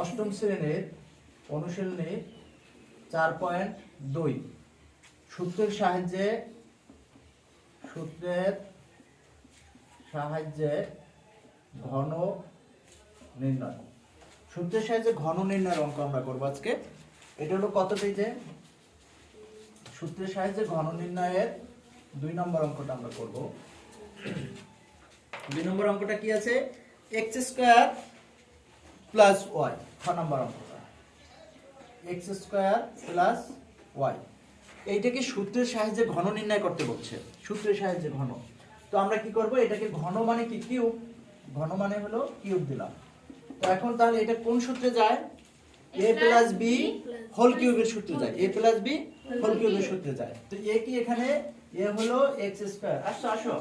অষ্টম শ্রেণির অনুশীলনী চার পয়েন্ট দুই। সূত্রের সাহায্যে সূত্রের সাহায্যে ঘন নির্ণয়। সূত্রের সাহায্যে ঘন নির্ণয়ের অঙ্ক আমরা করব আজকে। এটা হলো কত পেজে? সূত্রের সাহায্যে ঘন নির্ণয়ের দুই নম্বর অঙ্কটা আমরা করব। দুই নম্বর অঙ্কটা কি আছে? এক্স স্কোয়ার প্লাস ওয়াই ছ নম্বর অঙ্কটা। X square plus Y. এইটাকে সূত্রের সাহায্যে ঘন নির্ণয় করতে বলছে সূত্রের সাহায্যে ঘন। তো আমরা কি করব এটাকে ঘন মানে কি কিউব? ঘন মানে হলো কিউব দিলাম। তো এখন তাহলে এটা কোন সূত্রে যায়? এ প্লাস বি হোল কিউবের সূত্রে যায়। এ প্লাস বি হোল কিউবের সূত্রে যায়। তো এ কি এখানে? এ হলো এক্স স্কোয়ার আসো আসো।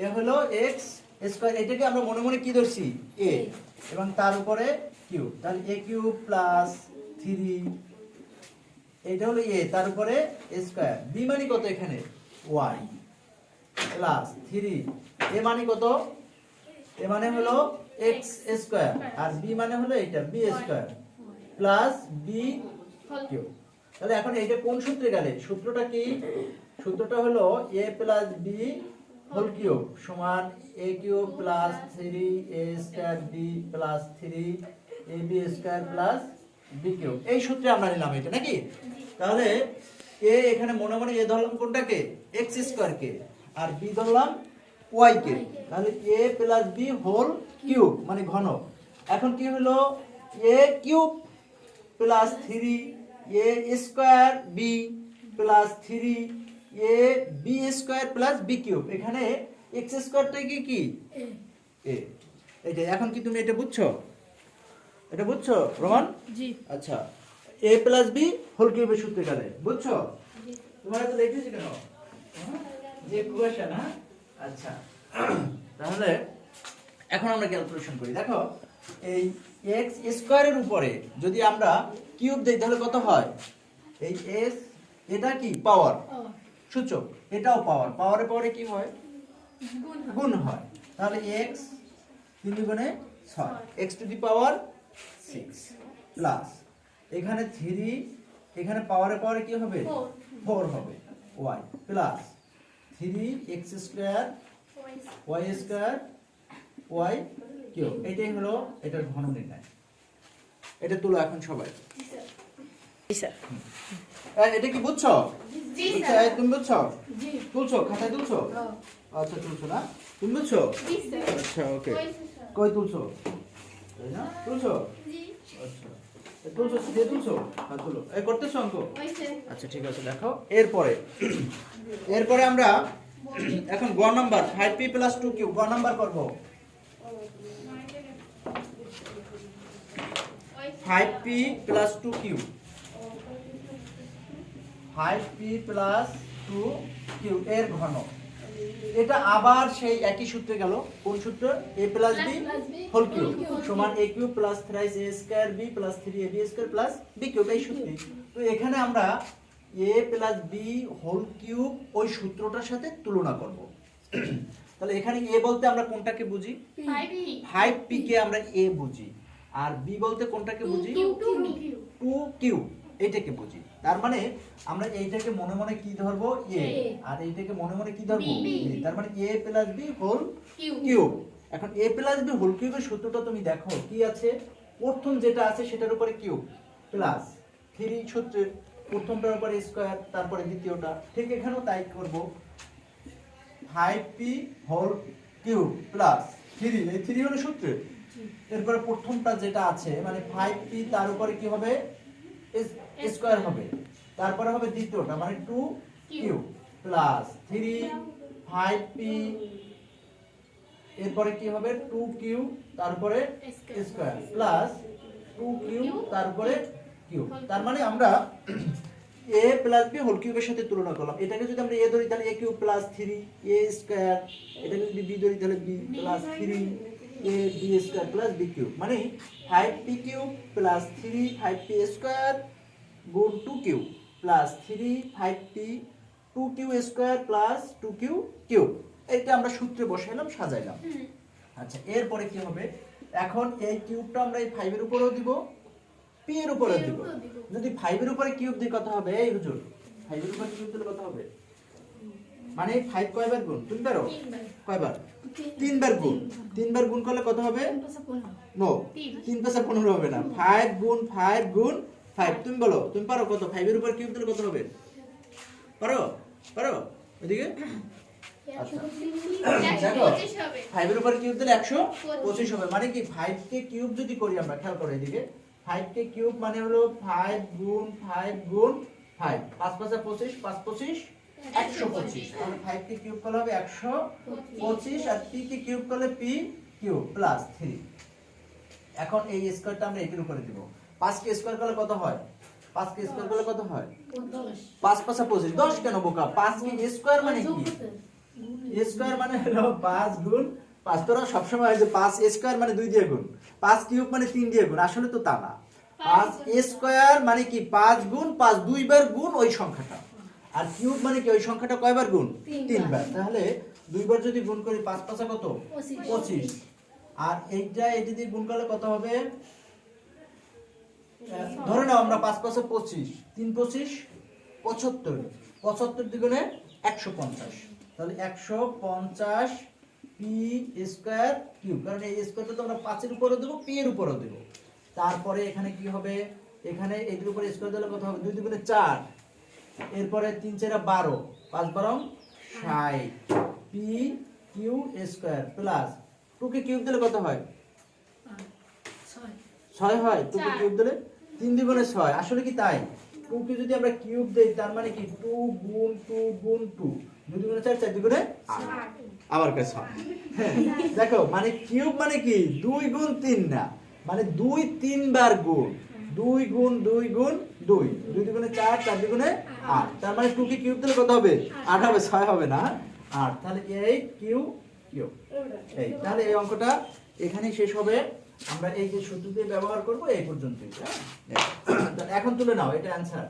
এ হলো এক্স স্কোয়ার এটাকে আমরা মনে মনে কি ধরছি? এ এবং তার উপরে কিউ তাহলে এ কিউ প্লাস থ্রি এটা হলো এ তার উপরে স্কোয়ার বি মানে কত এখানে? ওয়াই প্লাস থ্রি এ মানে কত? এ মানে হলো এক্স স্কোয়ার আর বি মানে হলো এটা B square plus B cube তাহলে এখন এটা কোন সূত্রে গেলে? সূত্রটা কি? সূত্রটা হলো A plus B whole cube সমান A cube plus three A square B plus three A B square plus B cube. এই সূত্রে আমরা নিলাম এটা, নাকি? তাহলে এ এখানে মনে মনে এ ধরলাম কোনটাকে? এক্স স্কোয়ার কে আর বি ধরলাম ওয়াই কে। তাহলে A plus B whole cube মানে ঘন। এখন কি হলো? A cube plus three A square B plus three A B square plus B cube এখানে এক্স স্কোয়ারটা কি কি? এ এটা এখন কি তুমি এটা বুঝছ? এটা বুঝছ রোমান জি। আচ্ছা। এ প্লাস বি হোল কিউবের সূত্রে গেলে বুঝছ? তোমার তো দেখেছি কেন? হ্যাঁ? যে কুয়াশা না আচ্ছা। তাহলে এখন আমরা ক্যালকুলেশন করি। দেখো এই এক্স স্কোয়ারের উপরে যদি আমরা কিউব দেই তাহলে কত হয়? এই এস এটা কি? পাওয়ার সূচক এটাও পাওয়ার পাওয়ারে পাওয়ারে কি হয়? গুণ হয়। তাহলে এক্স তিন গুণে ছয়। X to the power six plus এখানে থ্রি এখানে পাওয়ারে পাওয়ারে কি হবে? ফোর হবে। Y plus three X square Y square Y cube এটাই হলো এটার ঘন নির্ণয়। এটা তুলো এখন সবাই। স্যার এই, এটা কি বুঝছ? তুমি বুঝছ তুলছো? খাতায় তুলছো? আচ্ছা তুলছো না? তুমি বুঝছ আচ্ছা ওকে। কই তুলছো? তাই না? তুলছো? আচ্ছা। তুলছো দিয়ে তুলছো? হ্যাঁ তুলো। এই করতেছো অঙ্ক? আচ্ছা ঠিক আছে দেখো। এরপরে এরপরে আমরা এখন গ number five P plus two Q গ নাম্বার করব। Five P plus two Q five P plus two Q এর ঘন। এটা আবার সেই একই সূত্রে গেল। কোন সূত্র? A plus B whole cube সমান A cube plus thrice A square B plus three A B square plus B cube এই সূত্রে। তো এখানে আমরা A plus B whole cube ওই সূত্রটার সাথে তুলনা করব। তাহলে এখানে এ বলতে আমরা কোনটাকে বুঝি? ফাইভ পি কে আমরা এ বুঝি। আর বি বলতে কোনটাকে বুঝি? টু কিউ এইটাকে বুঝি। তার মানে আমরা এইটাকে মনে মনে কি ধরবো? এ। আর এইটাকে মনে মনে কি ধরবো? তার মানে A plus B whole cube. এখন এ প্লাস বি হোল কিউবের সূত্রটা তুমি দেখো কি আছে? প্রথম যেটা আছে সেটার উপরে কিউব প্লাস থ্রি সূত্রের প্রথমটার উপরে স্কোয়ার তারপরে দ্বিতীয়টা। ঠিক এখানেও তাই করব। Five P whole cube plus three. এই থ্রি হলো সূত্রের এরপরে প্রথমটা যেটা আছে মানে ফাইভ পি তার উপরে কি হবে? স্কোয়ার হবে। তারপরে হবে দ্বিতীয়টা মানে two Q plus three five P এরপরে কি হবে? টু কিউ তারপরে. স্কোয়ার প্লাস টু কিউ তারপরে কিউ তার মানে আমরা এ প্লাস বি হোল কিউবের সাথে তুলনা করলাম। এটাকে যদি আমরা এ ধরি তাহলে A cube plus three A square এটাকে যদি বি ধরি তাহলে B plus three A B square plus B cube মানে five P cube plus three five P square গুণ two Q plus three five P two Q square plus two Q Q এটা আমরা সূত্রে বসাইলাম সাজাইলাম। আচ্ছা এরপরে কি হবে? এখন এই কিউবটা আমরা এই ফাইভের উপরেও দিব পি এর উপরেও দিব। যদি ফাইভের উপরে কিউব দিই কত হবে এই হুজুর ফাইভের উপরে কিউব দিলে কত হবে? মানে ফাইভ কয়বার গুণ? তিনবারও? কয়বার? তিনবার গুণ। তিনবার গুণ করলে কত হবে? নো তিন। পাশে পনেরো হবে না। ফাইভ গুণ ফাইভ গুণ ফাইভ তুমি বলো তুমি পারো কত? ফাইভের উপর কিউব দিলে কত হবে? পারো? পারো? ওইদিকে? ফাইভের উপর কিউব দিলে একশো পঁচিশ। হবে। মানে কি কিউব যদি করি আমরা খেয়াল করো এদিকে। কিউব মানে হলো ফাইভ গুণ ফাইভ গুণ ফাইভ পাঁচ পাঁচে পঁচিশ পাঁচ পঁচিশ একশো পঁচিশ। তাহলে ফাইভ কে কিউব করলে হবে একশো পঁচিশ আর কে কিউব করলে পি কিউব প্লাস থ্রি এখন এই স্কোয়ারটা আমরা এটির উপরে দিব। পাঁচ কে স্কোয়ার করলে কত হয়? পাঁচ কে স্কোয়ার করলে কত হয়? পাঁচ পাঁচা পঁচিশ। দশ কেন বোকা? পাঁচ কে স্কোয়ার মানে কি? স্কোয়ার মানে হলো পাঁচ গুণ পাঁচ। তোরা সবসময় হয় যে পাঁচ স্কোয়ার মানে দুই দিয়ে গুণ। পাঁচ কিউব মানে তিন দিয়ে গুণ। আসলে তো তা না। পাঁচ স্কোয়ার মানে কি? পাঁচ গুণ পাঁচ দুইবার গুণ ওই সংখ্যাটা। আর কিউব মানে কি? ওই সংখ্যাটা কয়বার গুণ? তিনবার। তাহলে দুইবার যদি গুণ করি পাঁচ পাঁচা কত? পঁচিশ। আর এইটা এটি দিয়ে গুণ করলে কত হবে? ধরে নাও আমরা পাঁচ পাঁচে পঁচিশ, তিন পঁচিশ, পঁচাত্তর পঁচাত্তর দ্বিগুণে একশো পঞ্চাশ। তাহলে একশো পঞ্চাশ পি স্কোয়ার কিউ কারণ এই স্কোয়ারটা তো আমরা পাঁচের উপরে দেবো পি এর উপরে দেবো। তারপরে এখানে কি হবে? এখানে এটির উপরে স্কোয়ার দিলে কত হবে? দুই দুগুণে চার। এরপরে তিন চারা বারো, পাঁচ বারো ষাট। পি কিউ স্কোয়ার প্লাস টুকে কিউব দিলে কত হয়? ছয় হয়? টু কে কিউব দিলে তিন দ্বিগুণে ছয়। আসলে কি তাই? টু কে যদি আমরা কিউব দেই তার মানে কি? টু গুণ টু গুণ টু। দুই দ্বিগুণে চার চার দ্বিগুণে আট। আবার কে ছয়? হ্যাঁ, দেখো মানে কিউব মানে কি? দুই গুণ তিন না। মানে দুই তিনবার গুণ। দুই গুণ দুই গুণ দুই। দুই দ্বিগুণে চার চার দ্বিগুণে আট। তার মানে টু কে কিউব দিলে কত হবে? আট হবে ছয় হবে না? আট। তাহলে এই কিউ কিউ এই তাহলে এই অঙ্কটা এখানেই শেষ হবে। আমরা এই যে সূত্রটি ব্যবহার করব এই পর্যন্তই হ্যাঁ? এখন তুলে নাও এটা অ্যান্সার